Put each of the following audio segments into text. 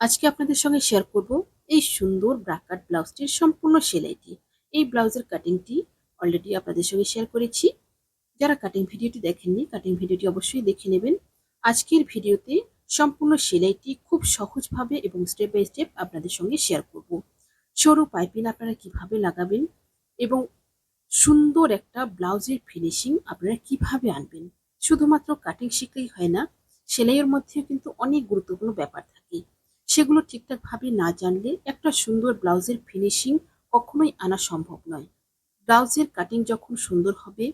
আজকে আপনাদের সঙ্গে শেয়ার করব এই সুন্দর ব্রাকাট ব্লাউজটির সম্পূর্ণ সেলাইটি। এই ব্লাউজের কাটিংটি অলরেডি আপনাদের সঙ্গে শেয়ার করেছি। যারা কাটিং ভিডিওটি দেখেননি কাটিং ভিডিওটি অবশ্যই দেখে নেবেন। আজকের ভিডিওতে সম্পূর্ণ সেলাইটি খুব সহজভাবে এবং স্টেপ বাই স্টেপ আপনাদের সঙ্গে শেয়ার করব। সরু পাইপিং আপনারা কীভাবে লাগাবেন এবং সুন্দর একটা ব্লাউজের ফিনিশিং আপনারা কীভাবে আনবেন? শুধুমাত্র কাটিং শিখলেই হয় না, সেলাইয়ের মধ্যেও কিন্তু অনেক গুরুত্বপূর্ণ ব্যাপার থাকে। সেগুলো ঠিকঠাকভাবে না জানলে একটা সুন্দর ব্লাউজের ফিনিশিং কখনোই আনা সম্ভব নয়। ব্লাউজের কাটিং যখন সুন্দর হবে,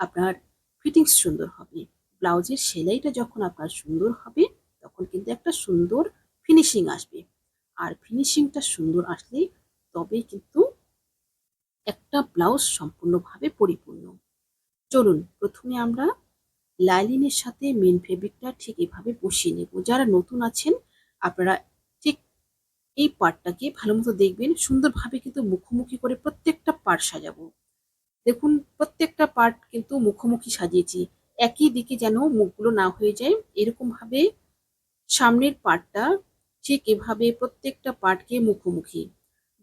আপনার ফিটিংস সুন্দর হবে, ব্লাউজের সেলাইটা যখন আপনার সুন্দর হবে, তখন কিন্তু একটা সুন্দর ফিনিশিং আসবে। আর ফিনিশিংটা সুন্দর আসলে তবে কিন্তু একটা ব্লাউজ সম্পূর্ণভাবে পরিপূর্ণ। চলুন, প্রথমে আমরা লাইলিনের সাথে মেন ফেব্রিকটা ঠিক এভাবে বসিয়ে নেব। যারা নতুন আছেন, আপনারা এই পার্টটাকে ভালো মতো দেখবেন, সুন্দরভাবে কিন্তু মুখোমুখি করে প্রত্যেকটা পার্ট সাজাবো। দেখুন, প্রত্যেকটা পার্ট কিন্তু মুখোমুখি সাজিয়েছি। একই দিকে যেন মুখগুলো না হয়ে যায় এরকম ভাবে সামনের পার্টটা ঠিক এভাবে প্রত্যেকটা পার্টকে মুখোমুখি।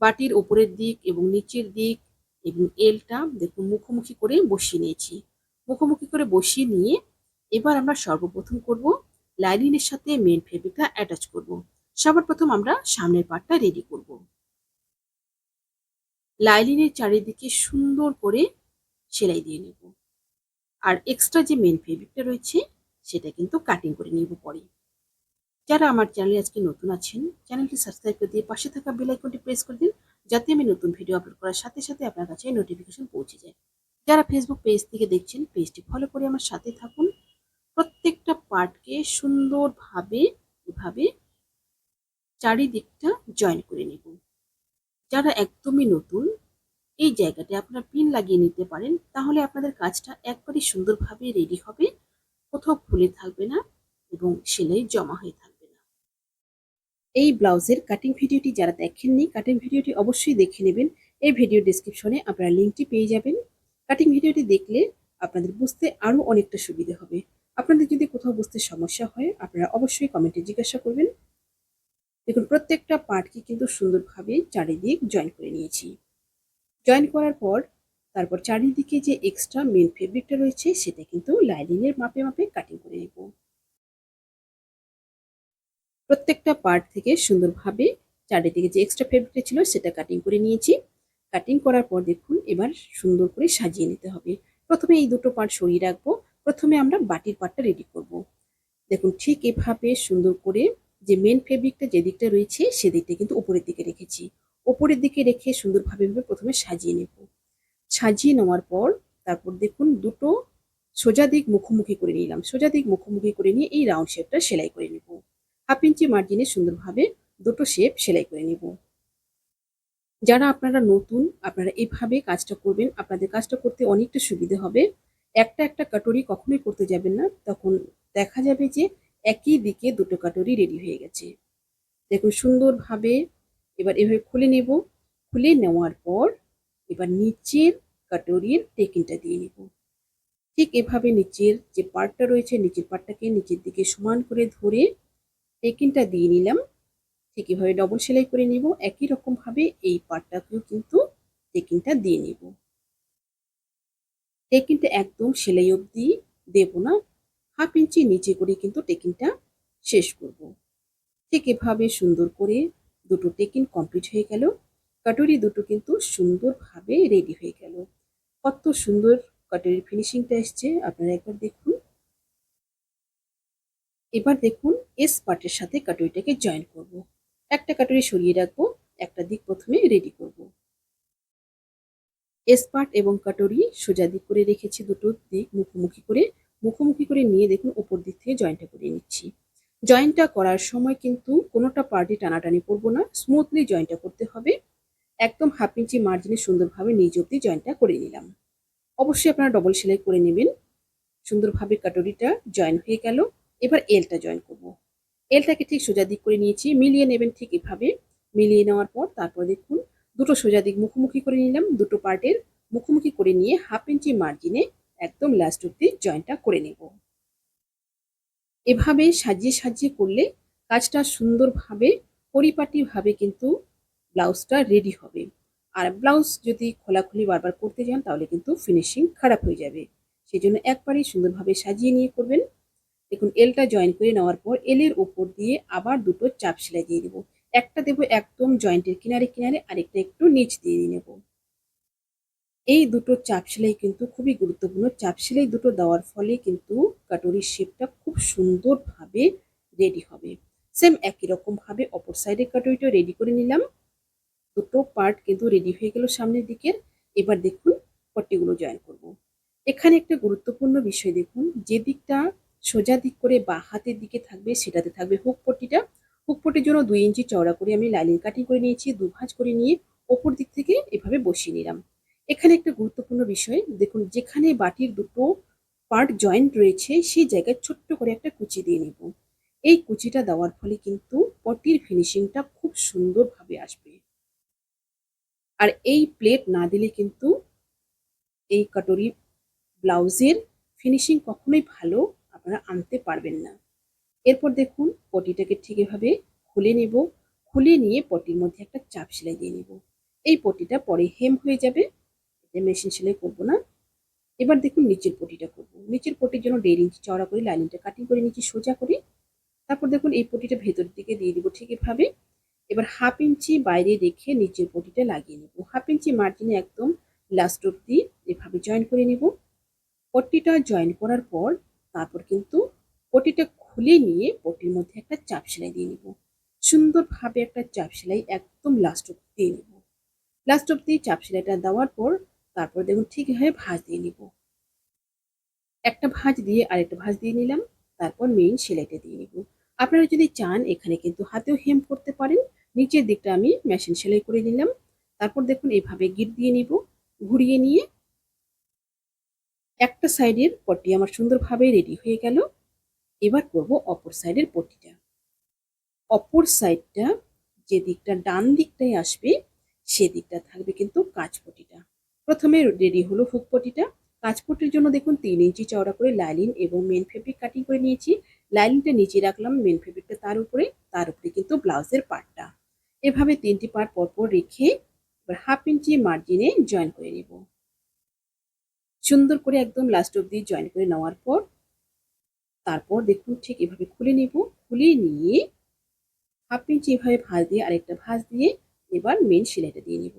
বাটির ওপরের দিক এবং নিচের দিক এবং এলটা দেখুন মুখোমুখি করে বসিয়ে নিয়েছি। মুখোমুখি করে বসিয়ে নিয়ে এবার আমরা সর্বপ্রথম করব লাইনিনের সাথে মেন ফেব্রিকটা অ্যাটাচ করব। সবার প্রথম আমরা সামনের পার্টটা রেডি করব। লাইলিনের চারিদিকে সুন্দর করে সেলাই দিয়ে নেব। আর এক্সট্রা যে মেন ফেব্রিকটা রয়েছে, সেটা কিন্তু কাটিং করে নিব পরে। যারা আমার চ্যানেলে আজকে নতুন আছেন চ্যানেলটি সাবস্ক্রাইব করে দিয়ে পাশে থাকা বেল আইকনটি প্রেস করে দিন, যাতে আমি নতুন ভিডিও আপলোড করার সাথে সাথে আপনার কাছে নোটিফিকেশন পৌঁছে যায়। যারা ফেসবুক পেজ থেকে দেখছেন পেজটি ফলো করে আমার সাথে থাকুন। প্রত্যেকটা পার্টকে সুন্দরভাবে, এভাবে চারিদিকটা জয়েন করে নেব। যারা একদমই নতুন, এই জায়গাটা আপনারা পিন লাগিয়ে নিতে পারেন, তাহলে আপনাদের কাজটা একবারই সুন্দরভাবে রেডি হবে। কোথাও ফুলে থাকবে না এবং সেলাই জমা হয়ে থাকবে না। এই ব্লাউজের কাটিং ভিডিওটি যারা দেখেননি কাটিং ভিডিওটি অবশ্যই দেখে নেবেন। এই ভিডিও ডিসক্রিপশনে আপনারা লিঙ্কটি পেয়ে যাবেন। কাটিং ভিডিওটি দেখলে আপনাদের বুঝতে আরও অনেকটা সুবিধা হবে। আপনাদের যদি কোথাও বুঝতে সমস্যা হয়, আপনারা অবশ্যই কমেন্টে জিজ্ঞাসা করবেন। দেখুন, প্রত্যেকটা পার্টকে কিন্তু সুন্দরভাবে চারিদিক জয়েন করে নিয়েছি। জয়েন করার পর, তারপর চারিদিকে যে এক্সট্রা মেন ফেব্রিকটা রয়েছে, সেটা কিন্তু লাইনিংয়ের মাপে মাপে কাটিং করে নেব। প্রত্যেকটা পার্ট থেকে সুন্দরভাবে চারিদিকে যে এক্সট্রা ফেব্রিকটা ছিল, সেটা কাটিং করে নিয়েছি। কাটিং করার পর দেখুন, এবার সুন্দর করে সাজিয়ে নিতে হবে। প্রথমে এই দুটো পার্ট সরিয়ে রাখব। প্রথমে আমরা বাটির পার্টটা রেডি করব। দেখুন, ঠিক এভাবে সুন্দর করে যে মেন ফেব্রিকটা যে দিকটা রয়েছে সেদিকটা কিন্তু উপরের দিকে রেখেছি। উপরের দিকে রেখে সুন্দরভাবে প্রথমে সাজিয়ে নেব। সাজিয়ে নেওয়ার পর তারপর দেখুন দুটো সোজা দিক মুখোমুখি করে নিলাম। সোজা দিক মুখোমুখি করে নিয়ে এই রাউন্ড শেপটা সেলাই করে নেব। হাফ ইঞ্চি মার্জিনে সুন্দরভাবে দুটো শেপ সেলাই করে নেব। যারা আপনারা নতুন, আপনারা এইভাবে কাজটা করবেন, আপনাদের কাজটা করতে অনেকটা সুবিধে হবে। একটা একটা কাটরি কখনোই করতে যাবেন না। তখন দেখা যাবে যে একই দিকে দুটো কাটরি রেডি হয়ে গেছে। দেখুন সুন্দরভাবে এবার এভাবে খুলে নেব। খুলে নেওয়ার পর এবার নিচের কাটরির টেকিনটা দিয়ে নেব। ঠিক এভাবে নিচের যে পার্টটা রয়েছে, নিচের পার্টটাকে নিচের দিকে সমান করে ধরে টেকিনটা দিয়ে নিলাম। ঠিক এভাবে ডবল সেলাই করে নিব। একই রকমভাবে এই পার্টটাকেও কিন্তু টেকিনটা দিয়ে নেব। টেকিনটা একদম সেলাই অবধি দেব না। হাফ ইঞ্চি নিচে করে কিন্তু টেকিনটা শেষ করব। ঠিক এভাবে সুন্দর করে দুটো টেকিং কমপ্লিট হয়ে গেল। কাটুরি দুটো কিন্তু সুন্দরভাবে রেডি হয়ে গেল। কত সুন্দর কাটুরির ফিনিশিংটা এসছে, আপনারা একবার দেখুন। এবার দেখুন এস পার্টের সাথে কাটুরিটাকে জয়েন করব। একটা কাটুরি সরিয়ে রাখব, একটা দিক প্রথমে রেডি করব। এস পার্ট এবং কাটুরি সোজা দিক করে রেখেছি দুটো দিক মুখোমুখি করে। মুখোমুখি করে নিয়ে দেখুন উপর দিক থেকে জয়েন্টটা করে নিচ্ছি। জয়েন্টটা করার সময় কিন্তু কোনোটা পার্টি টানাটানি করব না স্মুথলি জয়েন্টটা করতে হবে। একদম হাফ ইঞ্চি মার্জিনে সুন্দরভাবে নিজ অব্দি জয়েন্টটা করে নিলাম। অবশ্যই আপনারা ডবল সেলাই করে নেবেন। সুন্দরভাবে কাটরিটা জয়েন হয়ে গেল। এবার এলটা জয়েন করব। এলটাকে ঠিক সোজা দিক করে নিয়েছি। মিলিয়ে নেবেন ঠিক এভাবে। মিলিয়ে নেওয়ার পর তারপর দেখুন, দুটো সোজা দিক মুখোমুখি করে নিলাম দুটো পার্টের। মুখোমুখি করে নিয়ে হাফ ইঞ্চি মার্জিনে একদম লাস্ট অব্দি জয়েন্টটা করে নেব। এভাবে সাজিয়ে সাজিয়ে করলে কাজটা সুন্দরভাবে, পরিপাটিভাবে কিন্তু ব্লাউজটা রেডি হবে। আর ব্লাউজ যদি খোলাখুলি বারবার করতে যান, তাহলে কিন্তু ফিনিশিং খারাপ হয়ে যাবে। সেই জন্য একবারেই সুন্দরভাবে সাজিয়ে নিয়ে করবেন। দেখুন এলটা জয়েন করে নেওয়ার পর এলের উপর দিয়ে আবার দুটো চাপ সেলাই দিয়ে দেবো। একটা দেবো একদম জয়েন্টের কিনারে কিনারে, আরেকটা একটু নিচ দিয়ে নেব। এই দুটো চাপ সেলাই কিন্তু খুবই গুরুত্বপূর্ণ। চাপ সেলাই দুটো দেওয়ার ফলে কিন্তু কাটরির শেপটা খুব সুন্দরভাবে রেডি হবে। সেম একই রকমভাবে অপর সাইডের কাটরিটা রেডি করে নিলাম। দুটো পার্ট কিন্তু রেডি হয়ে গেল সামনের দিকের। এবার দেখুন পট্টিগুলো জয়েন করব। এখানে একটা গুরুত্বপূর্ণ বিষয় দেখুন। যে দিকটা সোজা দিক করে বা হাতের দিকে থাকবে সেটাতে থাকবে হুক পট্টিটা। হুক পট্টির জন্য দুই ইঞ্চি চওড়া করে আমি লাইনিং কাটিং করে নিয়েছি দু ভাঁজ করে নিয়ে ওপর দিক থেকে এভাবে বসিয়ে নিলাম। এখানে একটা গুরুত্বপূর্ণ বিষয়, দেখুন যেখানে বাটির দুটো পার্ট জয়েন্ট রয়েছে, সেই জায়গায় ছোট্ট করে একটা কুচি দিয়ে নেব। এই কুচিটা দেওয়ার ফলে কিন্তু পটির ফিনিশিংটা খুব সুন্দরভাবে আসবে। আর এই প্লেট না দিলে কিন্তু এই কাটরি ব্লাউজের ফিনিশিং কখনোই ভালো আপনারা আনতে পারবেন না। এরপর দেখুন পটিটাকে ঠিক এভাবে খুলে নেব। খুলে নিয়ে পটির মধ্যে একটা চাপ সেলাই দিয়ে নেব। এই পটিটা পরে হেম হয়ে যাবে। মেশিন সেলাই করব না। এবার দেখুন নিচের পটিটা করব। নিচের পটির জন্য দেড় ইঞ্চি চওড়া করে লাইনিংটা কাটিং করে নিচ্ছি সোজা করে, তারপর দেখুন এই পটিটা ভেতরের দিকে দিয়ে দিব ঠিক এভাবে। এবার হাফ ইঞ্চি বাইরে রেখে নিচের পটিটা লাগিয়ে নেব। হাফ ইঞ্চি মার্জিনে একদম লাস্ট অব্দি এভাবে জয়েন করে নেব। পট্টিটা জয়েন করার পর তারপর কিন্তু পটিটা খুলে নিয়ে পটির মধ্যে একটা চাপ সেলাই দিয়ে নেব। সুন্দরভাবে একটা চাপ সেলাই একদম লাস্ট অব্দি দিয়ে নেব। লাস্ট অব্দি চাপ সেলাইটা দেওয়ার পর তারপর দেখুন ঠিকভাবে ভাঁজ দিয়ে নিব। একটা ভাঁজ দিয়ে আরেকটা ভাঁজ দিয়ে নিলাম, তারপর মেইন সেলাইটা দিয়ে নিব। আপনারা যদি চান, এখানে কিন্তু হাতেও হেম করতে পারেন, নিচের দিকটা আমি মেশিন সেলাই করে নিলাম। তারপর দেখুন এভাবে গিট দিয়ে নিব, ঘুরিয়ে নিয়ে একটা সাইডের পট্টি আমার সুন্দরভাবে রেডি হয়ে গেল। এবার করব অপর সাইডের পট্টিটা। অপর সাইডটা যে দিকটা ডান দিকটাই আসবে সেদিকটা থাকবে কিন্তু কাঁচ পটিটা প্রথমে রেডি হলো হুক পটিটা কাঁচ জন্য দেখুন তিন ইঞ্চি চওড়া করে লাইলিন এবং মেন ফেব্রিক কাটিং করে নিয়েছি। লাইলিনটা নিচে রাখলাম মেন ফেব্রিকটা তার উপরে তার উপরে কিন্তু ব্লাউজের পার্টটা এভাবে তিনটি পার্ট পরপর রেখে এবার হাফ ইঞ্চি মার্জিনে জয়েন করে নেব। সুন্দর করে একদম লাস্ট অব্দি জয়েন করে নেওয়ার পর, তারপর দেখুন ঠিক এভাবে খুলে নেব। খুলে নিয়ে হাফ ইঞ্চি এভাবে ভাঁজ দিয়ে আরেকটা ভাঁজ দিয়ে এবার মেন সেলাইটা দিয়ে নিব।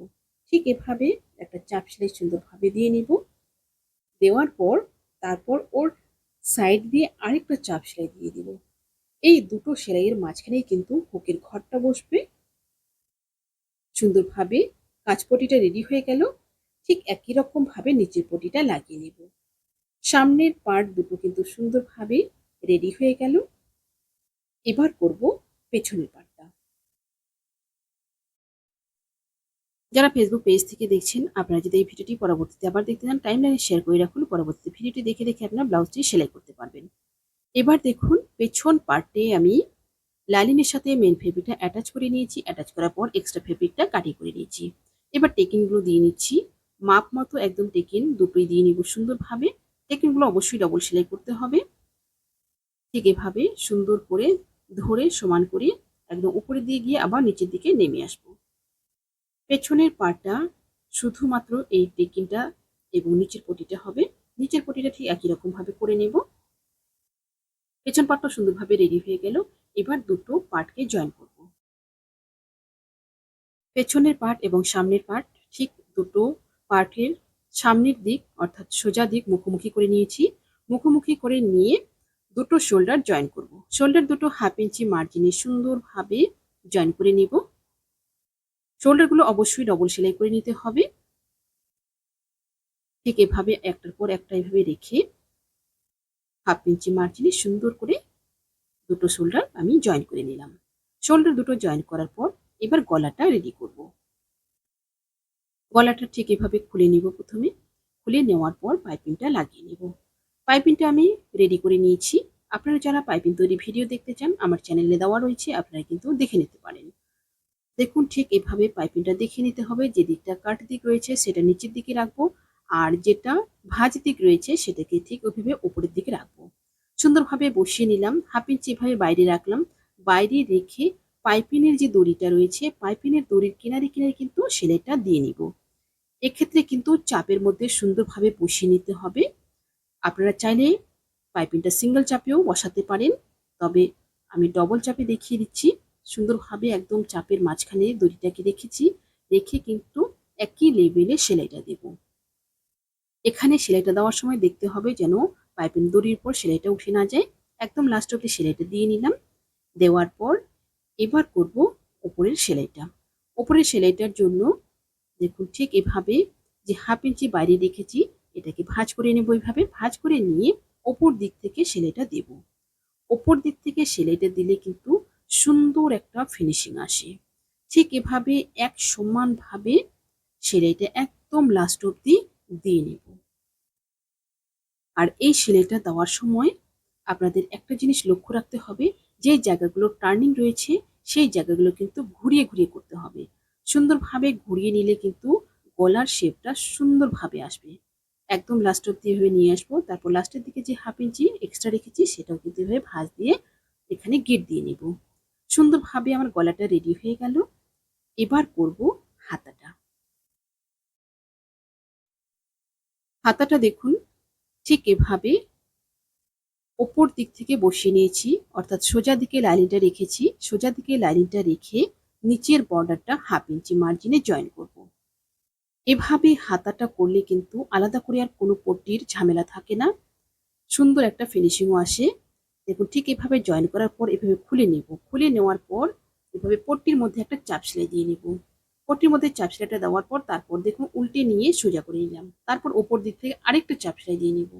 ঠিক এভাবে একটা চাপ সেলাই সুন্দরভাবে দিয়ে নিব। দেওয়ার পর তারপর ওর সাইড দিয়ে আরেকটা চাপ সেলাই দিয়ে দিব। এই দুটো সেলাইয়ের মাঝখানেই কিন্তু হুকের ঘরটা বসবে। সুন্দরভাবে কাঁচপটিটা রেডি হয়ে গেল। ঠিক একই রকম ভাবে নিচের পটিটা লাগিয়ে নেব। সামনের পার্ট দুটো কিন্তু সুন্দরভাবে রেডি হয়ে গেল। এবার করব পেছনের পার্টটা যারা ফেসবুক পেজ থেকে দেখছেন, আপনারা যদি এই ভিডিওটি পরবর্তীতে আবার দেখতে চান টাইম লাইনে শেয়ার করে রাখুন। পরবর্তীতে ভিডিওটি দেখে দেখে আপনার ব্লাউজটি সেলাই করতে পারবেন। এবার দেখুন, পেছন পার্টে আমি লাইলিনের সাথে মেন ফেব্রিকটা অ্যাটাচ করে নিয়েছি। অ্যাটাচ করার পর এক্সট্রা ফেব্রিকটা কাটিং করে নিয়েছি। এবার টেকিংগুলো দিয়ে নিচ্ছি। মাপ মতো একদম টেকিন দুটোই দিয়ে নিব সুন্দরভাবে। টেকিনগুলো অবশ্যই ডবল সেলাই করতে হবে। ঠিক এভাবে সুন্দর করে ধরে সমান করে একদম উপরে দিয়ে গিয়ে আবার নিচের দিকে নেমে আসব। পেছনের পাটা শুধুমাত্র এই টেকিনটা এবং নিচের পটিটা হবে। নিচের পটিটা ঠিক একই রকম ভাবে করে নেব। পেছন পাটটা সুন্দরভাবে রেডি হয়ে গেল। এবার দুটো পার্টকে জয়েন করব। পেছনের পার্ট এবং সামনের পার্ট ঠিক দুটো পার্টের সামনের দিক অর্থাৎ সোজা দিক মুখোমুখি করে নিয়েছি। মুখোমুখি করে নিয়ে দুটো শোল্ডার জয়েন করব। শোল্ডার দুটো হাফ ইঞ্চি মার্জিনে সুন্দরভাবে জয়েন করে নিব। শোল্ডারগুলো অবশ্যই ডবল সেলাই করে নিতে হবে। ঠিক এভাবে একটার পর একটা এভাবে রেখে হাফ ইঞ্চি মার্জিনে সুন্দর করে দুটো শোল্ডার আমি জয়েন করে নিলাম। শোল্ডার দুটো জয়েন করার পর এবার গলাটা রেডি করব। গলাটা ঠিক এভাবে খুলে নিব প্রথমে। খুলে নেওয়ার পর পাইপিংটা লাগিয়ে নেব। পাইপিংটা আমি রেডি করে নিয়েছি। আপনারা যারা পাইপিং তৈরি ভিডিও দেখতে চান, আমার চ্যানেলে দেওয়া রয়েছে, আপনারা কিন্তু দেখে নিতে পারেন। দেখুন ঠিক এভাবে পাইপিংটা দেখে নিতে হবে, যে দিকটা কাট দিক রয়েছে সেটা নিচের দিকে রাখব, আর যেটা ভাজ দিক রয়েছে সেটাকে ঠিক ওইভাবে উপরের দিকে রাখব। সুন্দরভাবে বসিয়ে নিলাম, হাফ ইঞ্চি এভাবে বাইরে রাখলাম, বাইরে রেখে পাইপিনের যে দড়িটা রয়েছে পাইপিনের দড়ির কিনারে কিনারে কিন্তু সেলাইটা দিয়ে নিব। এক্ষেত্রে কিন্তু চাপের মধ্যে সুন্দরভাবে বসিয়ে নিতে হবে। আপনারা চাইলে পাইপিংটা সিঙ্গেল চাপেও বসাতে পারেন, তবে আমি ডবল চাপে দেখিয়ে দিচ্ছি। সুন্দরভাবে একদম চাপের মাঝখানে দড়িটাকে রেখেছি। রেখে কিন্তু একই লেভেলে সেলাইটা দেব। এখানে সেলাইটা দেওয়ার সময় দেখতে হবে যেন পাইপিং দড়ির পর সেলাইটা উঠে না যায়। একদম লাস্ট অব্দি সেলাইটা দিয়ে নিলাম। দেওয়ার পর এবার করব ওপরের সেলাইটা। ওপরের সেলাইটার জন্য দেখুন ঠিক এভাবে যে হাফ ইঞ্চি বাইরে রেখেছি, এটাকে ভাঁজ করে নেব এইভাবে। ভাঁজ করে নিয়ে ওপর দিক থেকে সেলাইটা দেব। ওপর দিক থেকে সেলাইটা দিলে কিন্তু সুন্দর একটা ফিনিশিং আসে। ঠিক এভাবে এক সমানভাবে সেলাইটা একদম লাস্ট অব্দি দিয়ে নেব। আর এই সেলাইটা দেওয়ার সময় আপনাদের একটা জিনিস লক্ষ্য রাখতে হবে যে জায়গাগুলো টার্নিং রয়েছে, সেই জায়গাগুলো কিন্তু ঘুরিয়ে ঘুরিয়ে করতে হবে। সুন্দরভাবে ঘুরিয়ে নিলে কিন্তু গলার শেপটা সুন্দরভাবে আসবে। একদম লাস্ট অব্দি এভাবে নিয়ে আসব, তারপর লাস্টের দিকে যে হাফ ইঞ্চি এক্সট্রা রেখেছি, সেটাও কিন্তু এভাবে ভাঁজ দিয়ে এখানে গেট দিয়ে নিব। সুন্দরভাবে আমার গলাটা রেডি হয়ে গেল। এবার করব হাতাটা। হাতাটা দেখুন, ঠিক এভাবে ওপর দিক থেকে বসিয়ে নিয়েছি, অর্থাৎ সোজা দিকে লাইনিংটা রেখেছি, সোজা দিকে লাইনিংটা রেখে নিচের বর্ডারটা হাফ ইঞ্চি মার্জিনে জয়েন করব। এভাবে হাতাটা করলে কিন্তু আলাদা করে আর কোনো পট্টির ঝামেলা থাকে না। সুন্দর একটা ফিনিশিংও আসে। দেখুন, ঠিক এভাবে জয়েন করার পর এভাবে খুলে নেব। খুলে নেওয়ার পর এভাবে পট্টির মধ্যে একটা চাপ সেলাই দিয়ে নেব। পট্টির মধ্যে চাপ সেলাইটা দেওয়ার পর তারপর দেখুন, উল্টে নিয়ে সোজা করে নিলাম। তারপর ওপর দিক থেকে আরেকটা চাপ সেলাই দিয়ে নেব,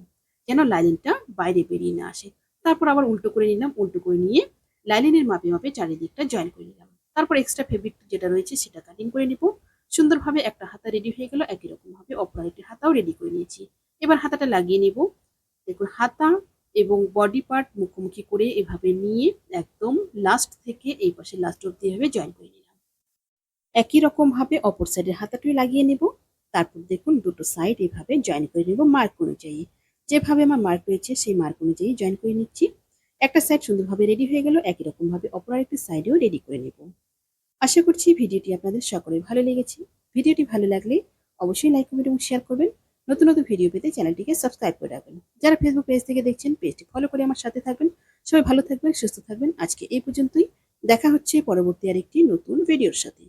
যেন লাইনিংটা বাইরে বেরিয়ে না আসে। তারপর আবার উল্টো করে নিলাম, উল্টো করে নিয়ে লাইনিংয়ের মাপে মাপে চারিদিকটা জয়েন করে নিলাম। তারপর এক্সট্রা ফেব্রিক যেটা রয়েছে সেটা কাটিং করে নেব। সুন্দরভাবে একটা হাতা রেডি হয়ে গেল একই রকমভাবে অপর হাতাও রেডি করে নিয়েছি। এবার হাতাটা লাগিয়ে নেব। দেখুন, হাতা এবং বডি পার্ট মুখোমুখি করে এভাবে নিয়ে একদম লাস্ট থেকে এই পাশে লাস্ট অব্দি এভাবে জয়েন করে নিলাম। একই রকম ভাবে অপর সাইডের হাতাটিও লাগিয়ে নেব। তারপর দেখুন দুটো সাইড এভাবে জয়েন করে নেব মার্ক অনুযায়ী। যেভাবে আমার মার্ক রয়েছে সেই মার্ক অনুযায়ী জয়েন করে নিচ্ছি। একটা সাইড সুন্দরভাবে রেডি হয়ে গেল, একই রকম ভাবে অপর আরেকটি সাইডেও রেডি করে নেব। আশা করছি ভিডিওটি আপনাদের সকলে ভালো লেগেছে। ভিডিওটি ভালো লাগলে অবশ্যই লাইক কমেন্ট এবং শেয়ার করবেন। নতুন নতুন ভিডিও পেতে চ্যানেলটিকে সাবস্ক্রাইব করে রাখবেন। যারা ফেসবুক পেজ থেকে দেখছেন পেজটি ফলো করে আমার সাথে থাকবেন। সবাই ভালো থাকবেন, সুস্থ থাকবেন। আজকে এই পর্যন্তই। দেখা হচ্ছে পরবর্তী আরেকটি নতুন ভিডিওর সাথে।